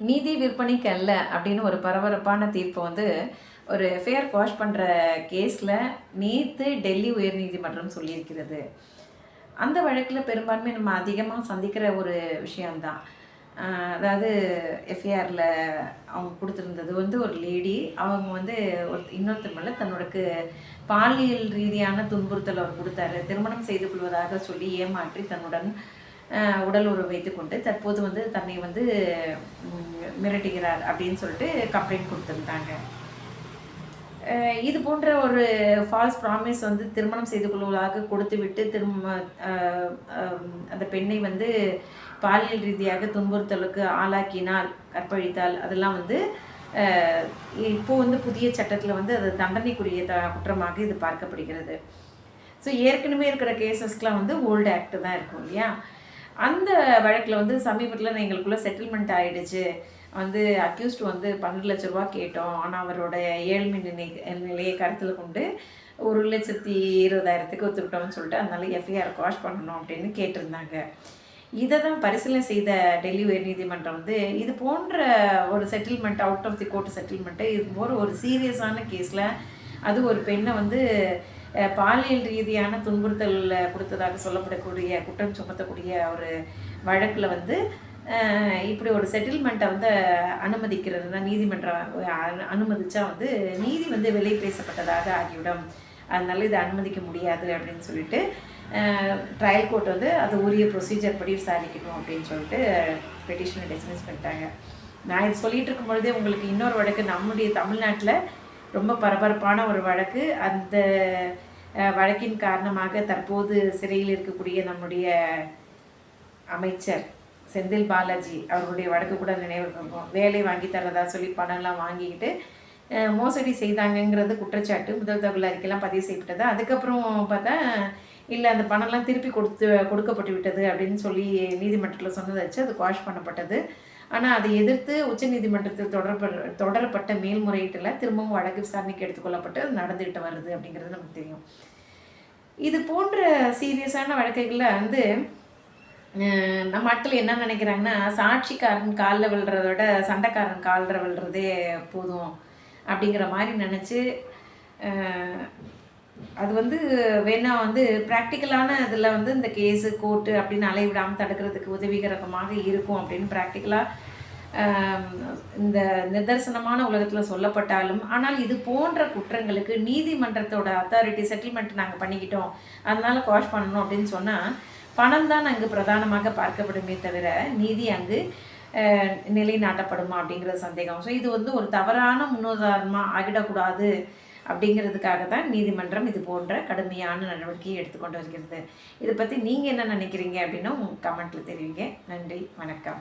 நீதி விற்பனைக்கு அல்ல அப்படின்னு ஒரு பரபரப்பான தீர்ப்பு வந்து ஒரு ஃபேர் வாஷ் பண்ணுற கேஸில் நேற்று டெல்லி உயர்நீதிமன்றம் சொல்லியிருக்கிறது. அந்த வழக்கில் பெரும்பான்மை நம்ம அதிகமாக சந்திக்கிற ஒரு விஷயந்தான் அதாவது எஃப்ஐஆரில் அவங்க கொடுத்துருந்தது வந்து ஒரு லேடி அவங்க வந்து ஒரு இன்னொருத்தர் மேலே தன்னோடக்கு பாலியல் ரீதியான துன்புறுத்தல் அவர் கொடுத்தாரு. திருமணம் செய்து கொள்வதாக சொல்லி ஏமாற்றி தன்னுடன் உடல் உறவு வைத்துக்கொண்டு தற்போது வந்து தன்னை வந்து மிரட்டுகிறார் அப்படின்னு சொல்லிட்டு கம்ப்ளைண்ட் கொடுத்துருந்தாங்க. இது போன்ற ஒரு ஃபால்ஸ் ப்ராமிஸ் வந்து திருமணம் செய்து கொள்வதாக கொடுத்து விட்டு திரும்ப அந்த பெண்ணை வந்து பாலியல் ரீதியாக துன்புறுத்தலுக்கு ஆளாக்கினால் கற்பழித்தால் அதெல்லாம் வந்து இப்போ வந்து புதிய சட்டத்தில் வந்து அது தண்டனைக்குரிய த குற்றமாக இது பார்க்கப்படுகிறது. ஸோ ஏற்கனவே இருக்கிற கேசஸ்க்கெலாம் வந்து ஓல்டு ஆக்ட் தான் இருக்கும் இல்லையா? அந்த வழக்கில் வந்து சமீபத்தில் எங்களுக்குள்ளே செட்டில்மெண்ட் ஆகிடுச்சு வந்து அக்யூஸ்ட் வந்து பன்னெண்டு லட்ச ரூபா கேட்டோம். ஆனால் அவரோட ஏழ்மை நிலை நிலையை கருத்தில் கொண்டு ஒரு லட்சத்தி இருபதாயிரத்துக்கு ஒத்துக்கிட்டோம்னு சொல்லிட்டு அதனால எஃப்ஐஆர் வாஷ் பண்ணணும் அப்படின்னு கேட்டிருந்தாங்க. இதை தான் பரிசீலனை செய்த டெல்லி உயர்நீதிமன்றம் வந்து இது போன்ற ஒரு settlement out of the court settlement இது போன்ற ஒரு சீரியஸான கேஸில் அது ஒரு பெண்ணை வந்து பாலியல் ரீதியான துன்புறுத்தல் கொடுத்ததாக சொல்லப்படக்கூடிய குற்றம் சுமத்தக்கூடிய ஒரு வழக்கில் வந்து இப்படி ஒரு செட்டில்மெண்ட்டை வந்து அனுமதிக்கிறதுனா நீதிமன்றம் அனு- அனுமதிச்சா வந்து நீதி வந்து விலை பேசப்பட்டதாக ஆகிவிடும். அதனால இதை அனுமதிக்க முடியாது அப்படின்னு சொல்லிட்டு ட்ரையல் கோர்ட் வந்து அது உரிய ப்ரொசீஜர் படி விசாரிக்கணும் அப்படின்னு சொல்லிட்டு பெட்டிஷனை டிஸ்மிஸ் பண்ணிட்டாங்க. நான் இது சொல்லிட்டு இருக்கும் பொழுதே உங்களுக்கு இன்னொரு வழக்கு நம்முடைய தமிழ்நாட்டில் ரொம்ப பரபரப்பான ஒரு வழக்கு. அந்த வழக்கின் காரணமாக தற்போது சிறையில் இருக்கக்கூடிய நம்முடைய அமைச்சர் செந்தில் பாலாஜி அவர்களுடைய வழக்கு கூட நினைவு வேலை வாங்கி தரதா சொல்லி பணம்லாம் வாங்கிக்கிட்டு மோசடி செய்தாங்கங்கிறது குற்றச்சாட்டு. முதல் தகவல் அறிக்கையெல்லாம் பதிவு செய்யப்பட்டது. அதுக்கப்புறம் பார்த்தா இல்லை அந்த பணம்லாம் திருப்பி கொடுத்து கொடுக்கப்பட்டு விட்டது அப்படின்னு சொல்லி நீதிமன்றத்தில் சொன்னதாச்சு அது குவாஷ் பண்ணப்பட்டது. ஆனால் அதை எதிர்த்து உச்ச நீதிமன்றத்தில் தொடரப்ப தொடரப்பட்ட மேல்முறையீட்டில் திரும்பவும் வழக்கு விசாரணைக்கு எடுத்துக்கொள்ளப்பட்டு அது நடந்துகிட்டு வருது அப்படிங்கிறது நமக்கு தெரியும். இது போன்ற சீரியஸான வழக்குகளில் வந்து நம்ம ஆட்கள் என்ன நினைக்கிறாங்கன்னா சாட்சிக்காரன் காலில் விழுறத விட சண்டைக்காரன் காலில் விழுறதே போதும். அப்படிங்கிற மாதிரி நினச்சி அது வந்து வேணா வந்து ப்ராக்டிக்கலான இதில் வந்து இந்த கேஸு கோர்ட்டு அப்படின்னு அலைவிடாமல் தடுக்கிறதுக்கு உதவிகரமாக இருக்கும் அப்படின்னு ப்ராக்டிக்கலாக இந்த நிதர்சனமான உலகத்தில் சொல்லப்பட்டாலும் ஆனால் இது போன்ற குற்றங்களுக்கு நீதிமன்றத்தோட அத்தாரிட்டி செட்டில்மெண்ட் நாங்கள் பண்ணிக்கிட்டோம். அதனால் காஷ் பண்ணணும் அப்படின்னு சொன்னால் பணம் தான் அங்கு பிரதானமாக பார்க்கப்படுமே தவிர நீதி அங்கு நிலைநாட்டப்படுமா அப்படிங்கிற சந்தேகம். ஸோ இது வந்து ஒரு தவறான முன்னுதாரணமாக ஆகிடக்கூடாது அப்படிங்கிறதுக்காக தான் நீதிமன்றம் இது போன்ற கடுமையான நடவடிக்கையை எடுத்துக்கொண்டு வருகிறது. இதை பற்றி நீங்கள் என்ன நினைக்கிறீங்க அப்படின்னா உங்கள் கமெண்ட்டில் தெரிவிங்க. நன்றி வணக்கம்.